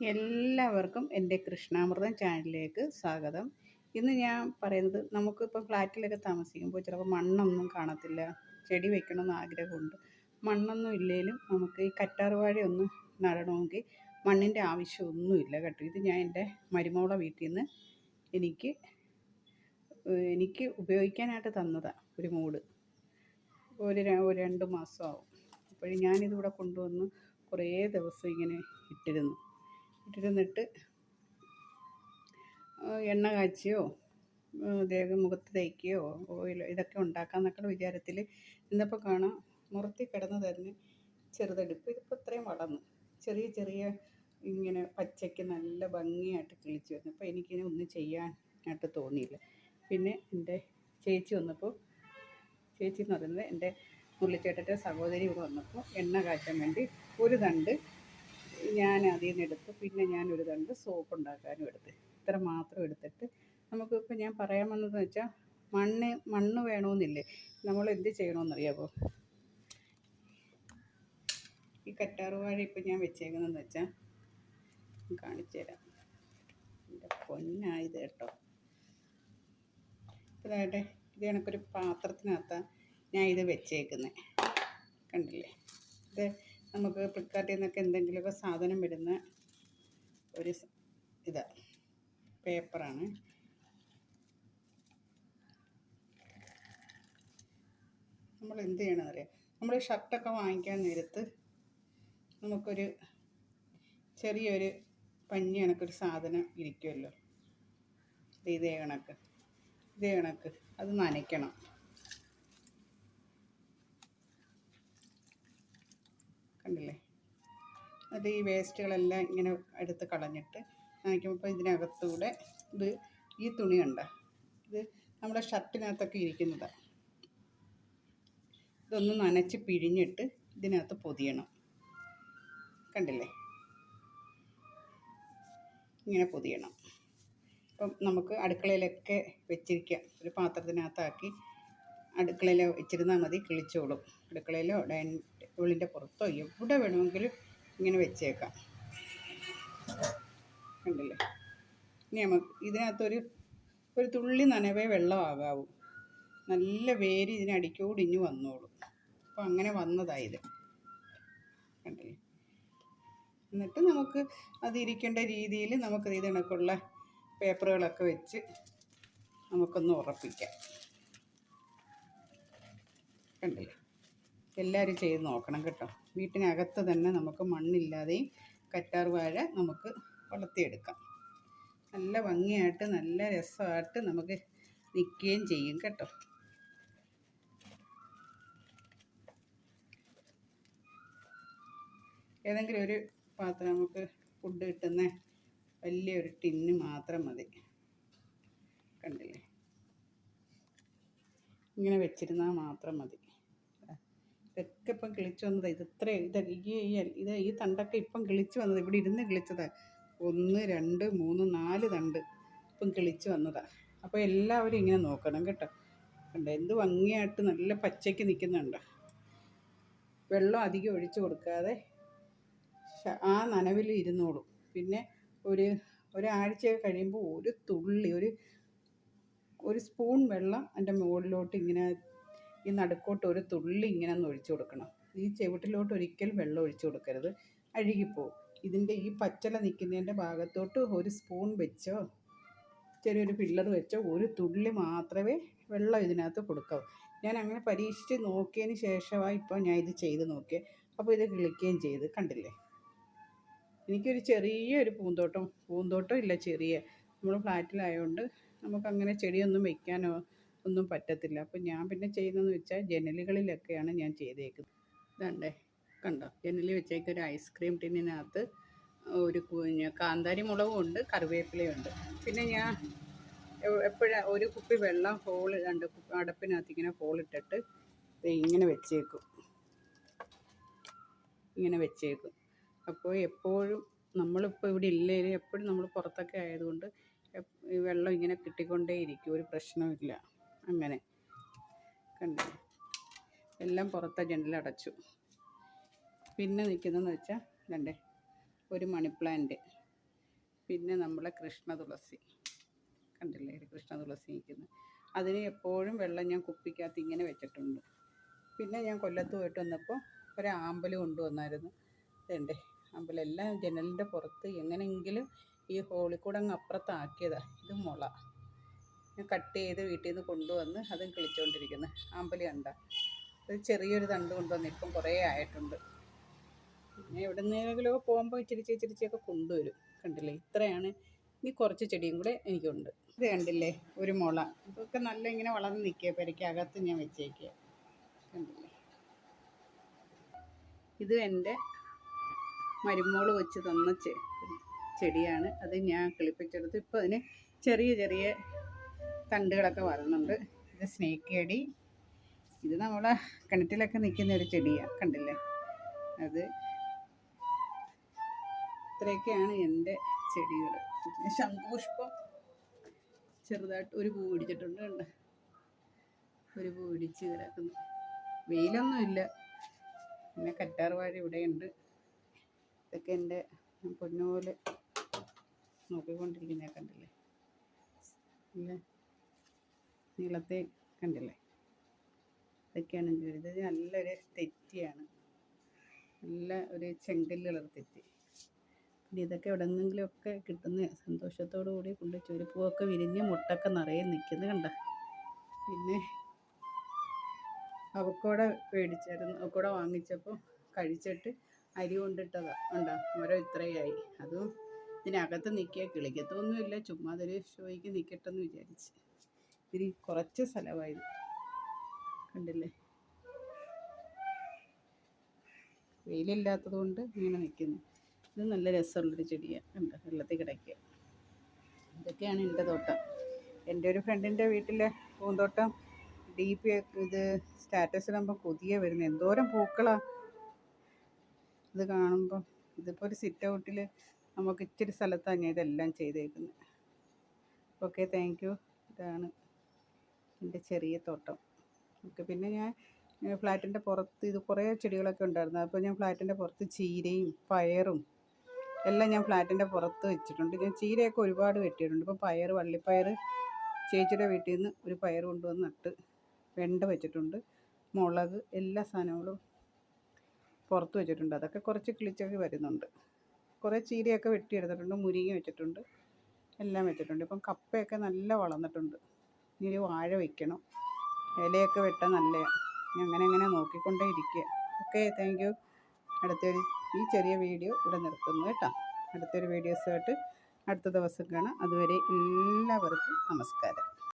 എല്ലാവർക്കും എന്റെ കൃഷ്ണാമൃതം ചാനലിലേക്ക് സ്വാഗതം. ഇന്ന് ഞാൻ പറയുന്നത് നമുക്കിപ്പോൾ ഫ്ലാറ്റിലൊക്കെ താമസിക്കുമ്പോൾ ചിലപ്പോൾ മണ്ണൊന്നും കാണത്തില്ല. ചെടി വെക്കണമെന്ന് ആഗ്രഹമുണ്ട്. മണ്ണൊന്നും ഇല്ലെങ്കിലും നമുക്ക് ഈ കറ്റാർവാഴ ഒന്ന് നടണമെങ്കിൽ മണ്ണിന്റെ ആവശ്യമൊന്നുമില്ല കേട്ടോ. ഇത് ഞാൻ എന്റെ മരുമോളെ വീട്ടിൽ നിന്ന് എനിക്ക് എനിക്ക് ഉപയോഗിക്കാനായിട്ട് തന്നതാണ് ഒരു മൂട് ഒരു രണ്ട് മാസമാവും. അപ്പോൾ ഞാനിതിവിടെ കൊണ്ടുവന്ന് കുറേ ദിവസം ഇങ്ങനെ ഇട്ടിരുന്നു. ഇട്ടിരുന്നിട്ട് എണ്ണ കാച്ചിയോ ദേഹം മുഖത്ത് തേക്കുകയോ ഓയിൽ ഇതൊക്കെ ഉണ്ടാക്കാമെന്നൊക്കെയുള്ള വിചാരത്തിൽ ഇന്നിപ്പോൾ കാണാം. മുറത്തി കിടന്ന് തന്നെ ചെറുതെടുപ്പ്. ഇതിപ്പോൾ ഇത്രയും വളർന്നു. ചെറിയ ചെറിയ ഇങ്ങനെ പച്ചയ്ക്ക് നല്ല ഭംഗിയായിട്ട് കിളിച്ചു വന്നു. അപ്പോൾ എനിക്കിനി ഒന്നും ചെയ്യാനായിട്ട് തോന്നിയില്ല. പിന്നെ എന്റെ ചേച്ചി വന്നപ്പോൾ ചേച്ചി എന്ന് പറയുന്നത് എന്റെ മുള്ളിച്ചേട്ടന്റെ സഹോദരി ഇവിടെ വന്നപ്പോൾ എണ്ണ കാച്ചാൻ വേണ്ടി ഒരു തണ്ട് ഞാൻ അതിൽ നിന്ന് എടുത്ത്. പിന്നെ ഞാൻ ഒരു തണ്ട് സോപ്പ് ഉണ്ടാക്കാനും എടുത്ത്. ഇത്ര മാത്രം എടുത്തിട്ട് നമുക്ക് നമുക്കിപ്പോൾ ഞാൻ പറയാൻ വന്നതെന്ന് വെച്ചാൽ മണ്ണ് മണ്ണ് വേണമെന്നില്ലേ നമ്മൾ എന്ത് ചെയ്യണമെന്നറിയാമോ ഈ കറ്റാറുവാഴ ഇപ്പം ഞാൻ വെച്ചേക്കുന്നതെന്ന് വെച്ചാൽ കാണിച്ചു തരാം. എന്റെ പൊന്നായത് കേട്ടോ. ഇതാകട്ടെ ഇത് കണക്കൊരു പാത്രത്തിനകത്താണ് ഞാൻ ഇത് വെച്ചേക്കുന്നത് കണ്ടില്ലേ? ഇത് നമുക്ക് ഫ്ലിപ്കാർട്ടിൽ നിന്നൊക്കെ എന്തെങ്കിലുമൊക്കെ സാധനം വരുന്ന ഒരു ഇതാ പേപ്പറാണ്. നമ്മൾ എന്ത് ചെയ്യണമെന്നറിയാം നമ്മൾ ഷർട്ടൊക്കെ വാങ്ങിക്കാൻ നേരത്ത് നമുക്കൊരു ചെറിയൊരു പഞ്ഞി കണക്കൊരു സാധനം ഇരിക്കുമല്ലോ. ഇതേ കണക്ക്. ഇതേ കണക്ക്. അത് നനയ്ക്കണം. കണ്ടില്ലേ അത് ഈ വേസ്റ്റുകളെല്ലാം ഇങ്ങനെ എടുത്ത് കളഞ്ഞിട്ട് നനയ്ക്കുമ്പോൾ ഇതിനകത്തൂടെ ഇത് ഈ തുണി കണ്ട ഇത് നമ്മുടെ ഷർട്ടിനകത്തൊക്കെ ഇരിക്കുന്നതാണ് ഇതൊന്ന് നനച്ച് പിഴിഞ്ഞിട്ട് ഇതിനകത്ത് പൊതിയണം. കണ്ടില്ലേ? ഇങ്ങനെ പൊതിയണം. അപ്പം നമുക്ക് അടുക്കളയിലൊക്കെ വെച്ചിരിക്കാം. ഒരു പാത്രത്തിനകത്താക്കി അടുക്കളയിൽ വെച്ചിരുന്നാൽ മതി കിളിച്ചോളും. അടുക്കളയിലോ ഡൈനിങ് ടേബിളിന്റെ പുറത്തോ എവിടെ വേണമെങ്കിലും ഇങ്ങനെ വെച്ചേക്കാം. കണ്ടില്ലേ? ഇനി നമുക്ക് ഇതിനകത്തൊരു ഒരു തുള്ളി നനവേ വെള്ളമാകാവൂ നല്ല വേര് ഇതിനടിക്കോട് ഇനി വന്നോളും. അപ്പോൾ അങ്ങനെ വന്നതായത് കണ്ടില്ലേ? എന്നിട്ട് നമുക്ക് അതിരിക്കേണ്ട രീതിയിൽ നമുക്ക് ഇതിനൊക്കെയുള്ള പേപ്പറുകളൊക്കെ വെച്ച് നമുക്കൊന്ന് ഉറപ്പിക്കാം. കണ്ടില്ലേ? എല്ലാവരും ചെയ്ത് നോക്കണം കേട്ടോ. വീട്ടിനകത്ത് തന്നെ നമുക്ക് മണ്ണില്ലാതെയും കറ്റാർ വാഴ നമുക്ക് വളർത്തിയെടുക്കാം. നല്ല ഭംഗിയായിട്ട് നല്ല രസമായിട്ട് നമുക്ക് നിൽക്കുകയും ചെയ്യും കേട്ടോ. ഏതെങ്കിലും ഒരു പാത്രം നമുക്ക് ഫുഡ് കിട്ടുന്ന വലിയൊരു ടിന്ന് മാത്രം മതി. കണ്ടില്ലേ? ഇങ്ങനെ വെച്ചിരുന്നാൽ മാത്രം മതി. ഇതൊക്കെ ഇപ്പം കിളിച്ചു വന്നത്. ഇത് ഇത്രയും ഇത് ഈ ഇത് ഈ തണ്ടൊക്കെ ഇപ്പം കിളിച്ചു വന്നത്. ഇവിടെ ഇരുന്ന് കിളിച്ചതാണ് ഒന്ന് രണ്ട് മൂന്ന് നാല് തണ്ട് ഇപ്പം കിളിച്ചു വന്നതാണ് അപ്പോൾ എല്ലാവരും ഇങ്ങനെ നോക്കണം കേട്ടോ. കണ്ടോ എന്ത് ഭംഗിയായിട്ട് നല്ല പച്ചയ്ക്ക് നിൽക്കുന്നുണ്ട് വെള്ളം അധികം ഒഴിച്ചു കൊടുക്കാതെ ആ നനവിൽ ഇരുന്നോളും. പിന്നെ ഒരു ഒരാഴ്ച കഴിയുമ്പോൾ ഒരു തുള്ളി ഒരു ഒരു സ്പൂൺ വെള്ളം എന്റെ മുകളിലോട്ട് ഇങ്ങനെ ഈ നടുക്കോട്ട് ഒരു തുള്ളി ഇങ്ങനെ ഒന്ന് ഒഴിച്ചു കൊടുക്കണം. ഈ ചെവിട്ടിലോട്ട് ഒരിക്കലും വെള്ളം ഒഴിച്ചു കൊടുക്കരുത്. അഴുകിപ്പോവും ഇതിന്റെ ഈ പച്ചല നിൽക്കുന്നതിന്റെ ഭാഗത്തോട്ട് ഒരു സ്പൂൺ വെച്ചോ ചെറിയൊരു പില്ലർ വെച്ചോ ഒരു തുള്ളി മാത്രമേ വെള്ളം ഇതിനകത്ത് കൊടുക്കാവൂ. ഞാൻ അങ്ങനെ പരീക്ഷിച്ച് നോക്കിയതിന് ശേഷമാണ് ഇപ്പോൾ ഞാൻ ഇത് ചെയ്ത് നോക്കിയത് അപ്പോൾ ഇത് കിളിക്കുകയും ചെയ്ത് കണ്ടില്ലേ? എനിക്കൊരു ചെറിയൊരു പൂന്തോട്ടം പൂന്തോട്ടം ഇല്ല ചെറിയ. നമ്മൾ ഫ്ലാറ്റിലായതുകൊണ്ട് നമുക്കങ്ങനെ ചെടിയൊന്നും വെക്കാനോ ഒന്നും പറ്റത്തില്ല. അപ്പം ഞാൻ പിന്നെ ചെയ്യുന്നതെന്ന് വെച്ചാൽ ജനലുകളിലൊക്കെയാണ് ഞാൻ ചെയ്തേക്കുന്നത്. ഇതാണ്ടേ കണ്ടോ? ജനലിൽ വെച്ചേക്ക് ഒരു ഐസ്ക്രീം ടിന്നിനകത്ത് ഒരു കുഞ്ഞ് കാന്താരി മുളകും ഉണ്ട് കറിവേപ്പിലയുണ്ട് പിന്നെ ഞാൻ എപ്പോഴാ ഒരു കുപ്പി വെള്ളം ഹോൾ രണ്ട് അടപ്പിനകത്ത് ഇങ്ങനെ ഹോളിട്ടിട്ട് ഇങ്ങനെ വെച്ചേക്കും. ഇങ്ങനെ വെച്ചേക്കും. അപ്പോൾ എപ്പോഴും നമ്മളിപ്പോൾ ഇവിടെ ഇല്ലെങ്കിലും എപ്പോഴും നമ്മൾ പുറത്തൊക്കെ ആയതുകൊണ്ട് ഈ വെള്ളം ഇങ്ങനെ കിട്ടിക്കൊണ്ടേയിരിക്കും ഒരു പ്രശ്നവുമില്ല അങ്ങനെ. കണ്ടു? എല്ലാം പുറത്തെ ജനലടച്ചു പിന്നെ നിൽക്കുന്നതെന്ന് വെച്ചാൽ കണ്ടേ ഒരു മണി പ്ലാന്റ്. പിന്നെ നമ്മളെ കൃഷ്ണ തുളസി. കണ്ടില്ലേ ഒരു കൃഷ്ണ തുളസി നിൽക്കുന്നത്. അതിന് എപ്പോഴും വെള്ളം ഞാൻ കുപ്പിക്കകത്ത് ഇങ്ങനെ വെച്ചിട്ടുണ്ട്. പിന്നെ ഞാൻ കൊല്ലത്ത് പോയിട്ട് വന്നപ്പോൾ ഒരു ആമ്പൽ കൊണ്ടുവന്നായിരുന്നു. ഇതുണ്ടേ. ആമ്പലെല്ലാം ജനലിന്റെ പുറത്ത് എങ്ങനെയെങ്കിലും ഈ ഹോളിൽ അങ്ങ് അപ്പുറത്താക്കിയതാണ് ഇത് മുള. കട്ട് ചെയ്ത് വീട്ടിൽ നിന്ന് കൊണ്ടുവന്ന് അതും കിളിച്ചുകൊണ്ടിരിക്കുന്നു ആമ്പലി കണ്ട. ഒരു ചെറിയൊരു തണ്ട് കൊണ്ടുവന്ന് ഇപ്പം കുറേ ആയിട്ടുണ്ട്. പിന്നെ എവിടെ നിന്നെങ്കിലുമൊക്കെ പോകുമ്പോൾ ഇച്ചിരി ഇച്ചിരിച്ചൊക്കെ കൊണ്ടുവരും. കണ്ടില്ലേ? ഇത്രയാണ്. ഇനി കുറച്ച് ചെടിയും കൂടെ എനിക്കുണ്ട്. ഇത് കണ്ടില്ലേ? ഒരു മുള. ഇതൊക്കെ നല്ല ഇങ്ങനെ വളർന്ന് നിൽക്കുക പെരയ്ക്കകത്ത് ഞാൻ വെച്ചേക്കുക കണ്ടില്ലേ? ഇത് എന്റെ മരുമോൾ വെച്ച് തന്ന ചെടിയാണ്. അത് ഞാൻ കിളിപ്പിച്ചെടുത്ത്. ഇപ്പോൾ അതിന് ചെറിയ ചെറിയ തണ്ടുകളൊക്കെ വരുന്നുണ്ട് ഇത് സ്നേക്ക് ചെടി ഇത് നമ്മളെ കിണറ്റിലൊക്കെ നിൽക്കുന്ന ഒരു ചെടിയാണ് കണ്ടില്ലേ? അത് ഇത്രയൊക്കെയാണ് എന്റെ ചെടികൾ. ശംഖുപുഷ്പം. ചെറുതായിട്ട് ഒരു പൂ പിടിച്ചിട്ടുണ്ട് കണ്ട? ഒരു പൂ പിടിച്ച് കിടക്കുന്നു വെയിലൊന്നുമില്ല. പിന്നെ കറ്റാർവാഴ ഇവിടെയുണ്ട്. ഇതൊക്കെ എന്റെ പൊന്നുപോലെ നോക്കിക്കൊണ്ടിരിക്കുന്ന കണ്ടില്ലേ? നീളത്തെ കണ്ടില്ലേ? ഇതൊക്കെയാണ് എന്റെ ഒരു- ഇത്. നല്ലൊരു തെറ്റിയാണ്. നല്ല ഒരു ചെങ്കല്ല് കളർ തെറ്റി. പിന്നെ ഇതൊക്കെ എവിടെ നിന്നെങ്കിലുമൊക്കെ കിട്ടുന്ന സന്തോഷത്തോടു കൂടി കൊണ്ട് ചുരുപ്പൂവൊക്കെ വിരിഞ്ഞ് മുട്ടൊക്കെ നിറയെ നിൽക്കുന്നത് കണ്ട? പിന്നെ അവക്കോട മേടിച്ചായിരുന്നു. അവക്കോട വാങ്ങിച്ചപ്പോൾ കഴിച്ചിട്ട് അരി കൊണ്ടിട്ടതാ ഉണ്ടോ ഓരോ ഇത്രയായി. അതും ഇതിനകത്ത് നിൽക്കുക. കിളിക്കത്തൊന്നുമില്ല. ചുമ്മാതൊരു ഷോയ്ക്ക് നിൽക്കട്ടെന്ന് വിചാരിച്ച്. ഇത്തിരി കുറച്ച് സ്ഥലമായത്. കണ്ടില്ലേ? വെയിലില്ലാത്തത് കൊണ്ട് ഇങ്ങനെ നിൽക്കുന്നു. ഇത് നല്ല രസമുള്ളൊരു ചെടിയാണ് ഉണ്ട് വെള്ളത്തിൽ കിടക്കുക. ഇതൊക്കെയാണ് എന്റെ തോട്ടം. എന്റെ ഒരു ഫ്രണ്ടിന്റെ വീട്ടിലെ പൂന്തോട്ടം ഡി പി ഇത് സ്റ്റാറ്റസ് ഇടുമ്പോൾ കൊതിയ വരുന്നത് എന്തോരം പൂക്കളാണ് ഇത് കാണുമ്പോൾ ഇതിപ്പോൾ ഒരു സിറ്റ് ഔട്ടിൽ നമുക്ക് ഇച്ചിരി സ്ഥലത്താണ് ഞാൻ ഇതെല്ലാം ചെയ്തേക്കുന്നത് ഓക്കെ താങ്ക് യു ഇതാണ് എന്റെ ചെറിയ തോട്ടം. ഓക്കെ പിന്നെ ഞാൻ ഫ്ലാറ്റിന്റെ പുറത്ത് ഇത് കുറേ ചെടികളൊക്കെ ഉണ്ടായിരുന്നു. അപ്പോൾ ഞാൻ ഫ്ലാറ്റിന്റെ പുറത്ത് ചീരയും പയറും എല്ലാം ഞാൻ ഫ്ലാറ്റിന്റെ പുറത്ത് വെച്ചിട്ടുണ്ട്. ഞാൻ ചീരയൊക്കെ ഒരുപാട് വെട്ടിയിട്ടുണ്ട്. ഇപ്പോൾ പയർ വള്ളിപ്പയർ ചേച്ചിയുടെ വീട്ടിൽ നിന്ന് ഒരു പയർ കൊണ്ടുവന്ന് നട്ട് വെണ്ട വെച്ചിട്ടുണ്ട്. മുളക് എല്ലാ സാധനങ്ങളും പുറത്ത് വെച്ചിട്ടുണ്ട്. അതൊക്കെ കുറച്ച് കിളിച്ചൊക്കെ വരുന്നുണ്ട്. കുറേ ചീരയൊക്കെ വെട്ടിയെടുത്തിട്ടുണ്ട് മുരിങ്ങ വെച്ചിട്ടുണ്ട് എല്ലാം വെച്ചിട്ടുണ്ട്. ഇപ്പം കപ്പയൊക്കെ നല്ല വളർന്നിട്ടുണ്ട്. ഇനി വാഴ വയ്ക്കണം ഇലയൊക്കെ വെട്ടാൻ നല്ലതാണ് അങ്ങനെ അങ്ങനെ നോക്കിക്കൊണ്ടേ ഇരിക്കുക ഓക്കെ താങ്ക് യു അടുത്തൊരു ഈ ചെറിയ വീഡിയോ ഇവിടെ നിർത്തുന്നു കേട്ടോ. അടുത്തൊരു വീഡിയോസുമായിട്ട് അടുത്ത ദിവസം കാണാം. അതുവരെ എല്ലാവർക്കും നമസ്കാരം.